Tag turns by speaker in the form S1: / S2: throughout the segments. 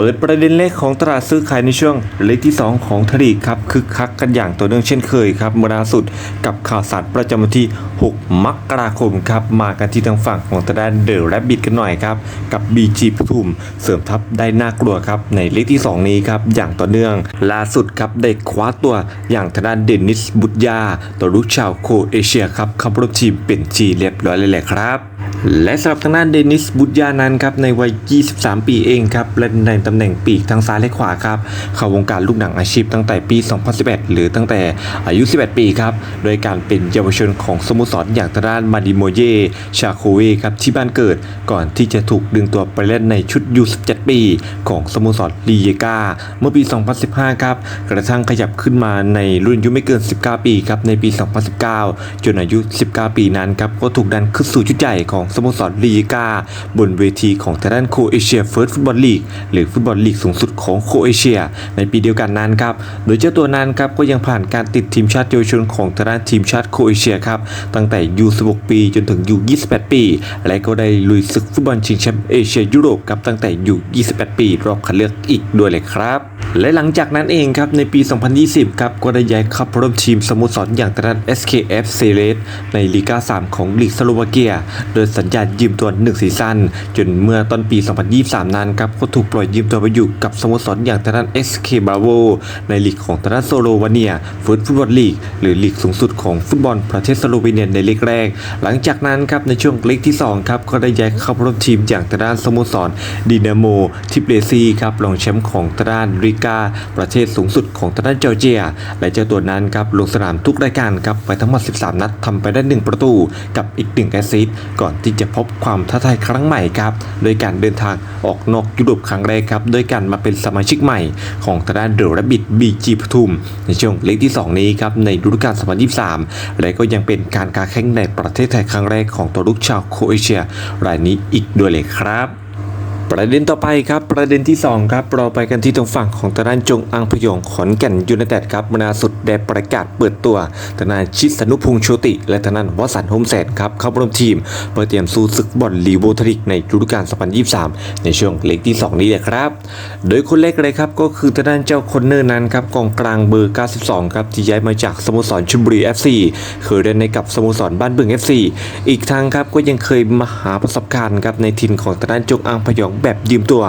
S1: เปิดประเด็นเลขของตลาดซื้อขายในช่วงเลขที่ 2 ของทลีครับคึกคักกันอย่างต่อเนื่องเช่นเคยครับเมื่อล่าสุดกับข่าวสารประจำวันที่ 6 มกราคมครับมากันที่ทางฝั่งของตลาดเดอะแรบบิทกันหน่อยครับกับ BG ปทุมเสริมทัพได้น่ากลัวครับในเลขที่ 2 นี้ครับอย่างต่อเนื่อง ล่าสุดครับได้คว้าตัวอย่างทางด้านเดนิสบุตยาตัวลูกชาวโคเอเชียครับเข้าร่วมทีมเป็นทีเรียบร้อยเลยแหละครับ และสำหรับทางด้านเดนิสบุตยานั้นครับในวัย 23 ปีเองครับและในตำแหน่งปีกทางซ้ายและขวาครับเข้าวงการลูกหนังอาชีพตั้งแต่ปี 2011 หรือตั้งแต่อายุ 11 ปีครับโดยการเป็นเยาวชนของสโมสรอย่างทาด้านมาดิโมเยชาโคเวครับที่บ้านเกิด ก่อนที่จะถูกดึงตัวไปเล่นในชุดยู17 ปี ของสโมสรลีเยกาเมื่อปี 2015 ครับกระทั่งขยับขึ้นมาในรุ่นอายุไม่เกิน 19 ปีครับในปี 2019 จนอายุ 19 ปีนั้นครับก็ถูกดันขึ้นสู่ชุดใหญ่ของสโมสรลีเยกาบนเวทีของทางด้านโคเอเชียเฟิร์สฟุตบอลลีกหรือฟุตบอลลีกสูงสุดของโคเอเชีย ในปีเดียวกันนั้นครับ โดยเจ้าตัวนั้นครับก็ยังผ่านการติดทีมชาติเยาวชนของทางด้านทีมชาติโคเอเชียครับตั้งแต่ยู16 ปีจนถึงยู28 ปี และก็ได้ลุยศึกฟุตบอลชิงแชมป์เอเชียยุโรปครับตั้งแต่ยู28 ปี รอบคัดเลือกอีกด้วยเลยครับ และหลังจากนั้นเองครับในปี 2020 ครับก็ได้ย้ายเข้าร่วมทีมสโมสรอย่างทางด้าน SKF s e l e s ในลีกา3 ของลีกสโลวาเกีย โดยสัญญายืมตัว1ซีซั่นจนเมื่อต้นปี 2023 นั้นครับก็ถูกปล่อยยืมตัวไปอยู่กับสโมสรอย่างทางด้าน SK Bravo ในลีกของทางด้านโซโลวาเนียฟุตฟุตบอลลีก หรือลีกสูงสุดของฟุตบอลประเทศสโลวีเนียในลีกแรก หลังจากนั้นครับในช่วงเลกที่2ครับก็ได้ย้ายเข้าร่วมทีมอย่างทางด้านสโมสรดินาโมทิเบซีครับรองแชมป์ของทางด้านริกา ประเทศสูงสุดของทางด้านจอร์เจีย และเจ้าตัวนั้นครับลงสนามทุกรายการครับไปทั้งหมด 13 นัดทำไปได้ 1 ประตูกับอีก 1 แอสซิสต์ก่อนที่จะพบความท้าทายครั้งใหม่ครับโดยการเดินทางออกนอกยุโรปครั้งแรกครับโดยการมาเป็นสมาชิกใหม่ของทางด้านเดอะรบบิดบีจีปทุม ในช่วงเลกที่ 2 นี้ครับในฤดูกาล 2023 และก็ยังเป็นการการแข่งในประเทศไทยครั้งแรกของตัวลูกชาวโคเอเชีย รายนี้อีกด้วยเลยครับ ประเด็นต่อไปครับประเด็นที่ 2 ครับเราไปกันที่ตรงฝั่งของทางด้านจงอังพยองขอนแก่นยูไนเต็ดครับมนาสุดได้ประกาศเปิดตัวทางด้านชิสนุพงษ์โชติ และทางด้านวสันโฮมแสนครับเข้าร่วมทีม เพื่อเตรียมสู้ศึกบอลลีโวทริกในฤดูกาล 2023 ในช่วงเลขที่ 2 นี้แหละครับ โดยคนแรกเลยครับก็คือทางด้านเจ้าคอนเนอร์นั้นครับกองกลางเบอร์ 92 ครับที่ย้ายมาจากสโมสรชลบุรี FC เคยเล่นในกับสโมสรบ้านบึง FC อีกทางครับก็ยังเคยมาหาประสบการณ์ครับในทีมของทางด้านจงอังพยองแบบยืมตัว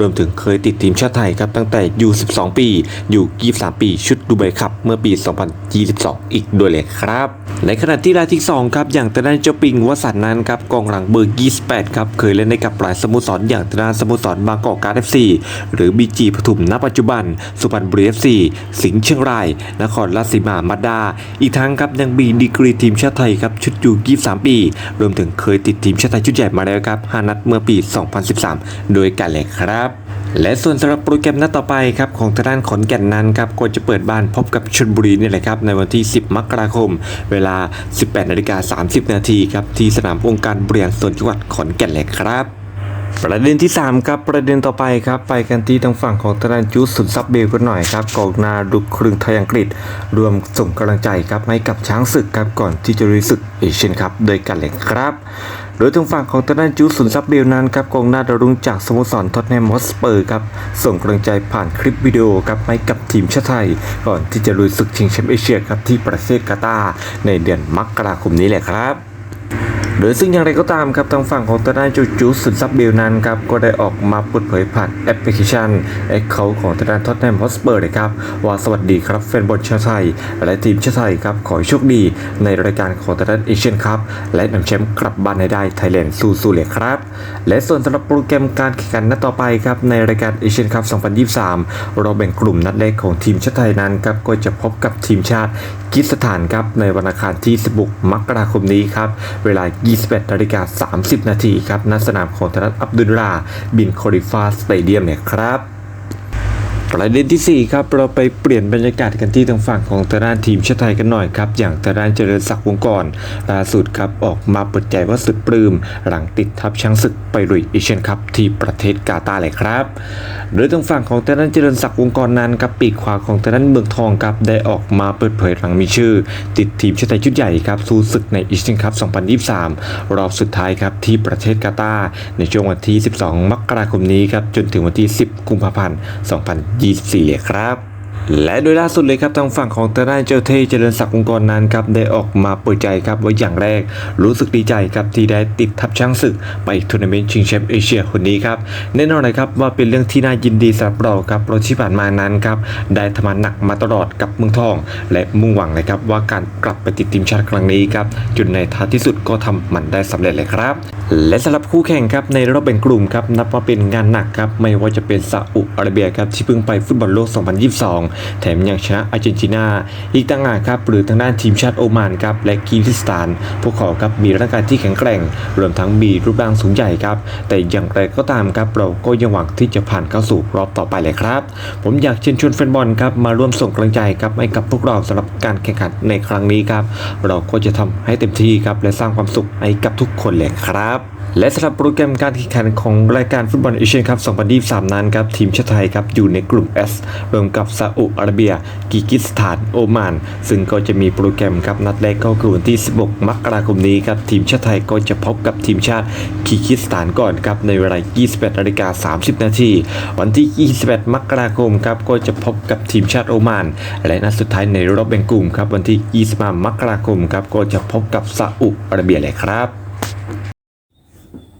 S1: รวมถึงเคยติดทีมชาติไทยครับตั้งแต่อยู่ 12 ปีอยู่ 23 ปี ชุดดูไบคัพเมื่อปี 2022 อีกด้วยเลยครับ ในขณะที่รายที่ 2 ครับ อย่างทางด้านเจ้าปิงวสันนั้นครับกองหลังเบอร์ 28 ครับเคยเล่นในกับหลายสโมสรอย่างทางด้านสโมสรบางกอกการ์ด FC หรือ BG ปทุมณปัจจุบัน สุพรรณบุรี FC สิงห์เชียงราย นครราชสีมามาดา อีกทั้งครับยังมีดีกรีทีมชาติไทยครับชุดอยู่ 23 ปี รวมถึงเคยติดทีมชาติไทยชุดใหญ่มาแล้วครับ5นัดเมื่อปี 2013โดยกันเลยครับ และส่วนสำหรับโปรแกรมนัดต่อไปครับของทางด้านขอนแก่นนั้นครับก็จะเปิดบ้านพบกับชลบุรีนี่แหละครับในวันที่ 10 มกราคม เวลา 18นาฬิกา30 นาทีครับที่สนามองค์การบริหารส่วนจังหวัดขอนแก่นเลยครับประเด็นที่ 3 ครับประเด็นต่อไปครับ ไปกันที่ทางฝั่งของทางด้านจูสุนซับเบลกันหน่อยครับกองนาดุครึ่งไทยอังกฤษ รวมส่งกำลังใจครับให้กับช้างศึกครับก่อนที่จะรุยศึกเอเชียนครับโดยกันเลยครับ โดยทางฝั่งของทางด้านจูสุนซับเบลนั้นครับกองหน้าดาวรุ่งจากสโมสรท็อตแนมฮอสเปอร์ครับส่งกำลังใจผ่านคลิปวิดีโอครับให้กับทีมชาติไทย ก่อนที่จะลุยศึกชิงแชมป์เอเชียครับที่ประเทศกาตาร์ในเดือนมกราคมนี้แหละครับ โดยซึ่งอย่างไรก็ตามครับทางฝั่งของทางด้านจูจูสุดซับเบลนั้นครับก็ได้ออกมาเปิดเผยผ่านแอปพลิเคชัน e อ c o u n t ของทางด้านท็อตแนมฮอสเปอร์เลยครับว่าสวัสดีครับแฟนบอลชาวไทย และทีมชาติไทยครับขอโชคดีในรายการของทางด้านเอเชียนคัพและนำแชมป์กลับบ้านให้ได้ไทยแลนด์สู้ๆเลยครับและส่วนสำหรับโปรแกรมการแข่งขันนัดต่อไปครับในรายการเอเชียนคัพ 2023 เราแบ่งกลุ่มนัดแรกของทีมชาติไทยนั้นครับก็จะพบกับทีมชาติกิสถานครับในวันอังคารที่ 16 มกราคมนี้ครับเวลา21นาฬิกา30 นาทีครับณสนามของธนัทอับดุลลาบินคอริฟาสเตเดียมเนี่ยครับ ประเด็นที่ 4 ครับ เราไปเปลี่ยนบรรยากาศกันที่ทางฝั่งของทางด้านทีมชาติไทยกันหน่อยครับ อย่างทางด้านเจริญศักดิ์วงศ์กรล่าสุดครับ ออกมาเปิดใจว่าสุดปลื้มหลังติดทัพช้างศึกไปลุยเอเชียนคัพที่ประเทศกาตาร์เลยครับโดยทางฝั่งของทางด้านเจริญศักดิ์วงศ์กรนั้นครับปีกขวาของทางด้านเมืองทองครับได้ออกมาเปิดเผยหลังมีชื่อ ติดทีมชาติไทยชุดใหญ่ครับสู้ศึกในเอเชียนคัพ 2023 รอบสุดท้ายครับที่ประเทศกาตาร์ในช่วงวันที่ 12 มกราคมนี้ครับจนถึงวันที่ 10 กุมภาพันธ์ 202ลยครับ และโดยล่าสุดเลยครับทางฝั่งของทางด้านเจ้าเทเจริญศักดิ์องค์กรนั้นครับได้ออกมาเปิดใจครับว่าอย่างแรกรู้สึกดีใจครับที่ได้ติดทัพช้างศึกไปทัวร์นาเมนต์ชิงแชมป์เอเชียคนนี้ครับแน่นอนเลยครับว่าเป็นเรื่องที่น่ายินดีสำหรับเราครับเพราะที่ผ่านมานั้นครับได้ทำงานหนักมาตลอดกับเมืองทอง และมุ่งหวังนะครับว่าการกลับไปติดทีมชาติครั้งนี้ครับจนในท้ายที่สุดก็ทำมันได้สำเร็จเลยครับ และสำหรับคู่แข่งครับในรอบแบ่งกลุ่มครับนับว่าเป็นงานหนักครับไม่ว่าจะเป็นซาอุอาระเบียครับที่เพิ่งไปฟุตบอลโลก 2022 แถมยังชนะอาร์เจนตินา อีกต่างหากครับหรือทางด้านทีมชาติโอมานครับและกีริสถาน พวกเขาครับมีร่างกายที่แข็งแกร่ง รวมทั้งมีรูปร่างสูงใหญ่ครับ แต่อย่างไรก็ตามครับเราก็ยังหวังที่จะผ่านเข้าสู่รอบต่อไปเลยครับ ผมอยากเชิญชวนแฟนบอลครับมาร่วมส่งกำลังใจครับให้กับพวกเราสำหรับการแข่งขันในครั้งนี้ครับเราก็จะทำให้เต็มที่ครับและสร้างความสุขให้กับทุกคนเลยครับ และสำหรับโปรแกรมการแข่งขันของรายการฟุตบอลเอเชียนคัพ 2023 นั้นครับ ทีมชาติไทยครับ อยู่ในกลุ่ม S รวมกับซาอุอาระเบีย กิกิสถาน โอมาน ซึ่งก็จะมีโปรแกรมครับ นัดแรกก็คือวันที่ 16 มกราคมนี้ครับ ทีมชาติไทยก็จะพบกับทีมชาติกิกิสถานก่อนครับ ในเวลา28นาฬิกา30 นาที วันที่28มกราคมครับ ก็จะพบกับทีมชาติโอมาน และนัดสุดท้ายในรอบแบ่งกลุ่มครับ วันที่ 25 มกราคมครับ ก็จะพบกับซาอุอาระเบียเลยครับ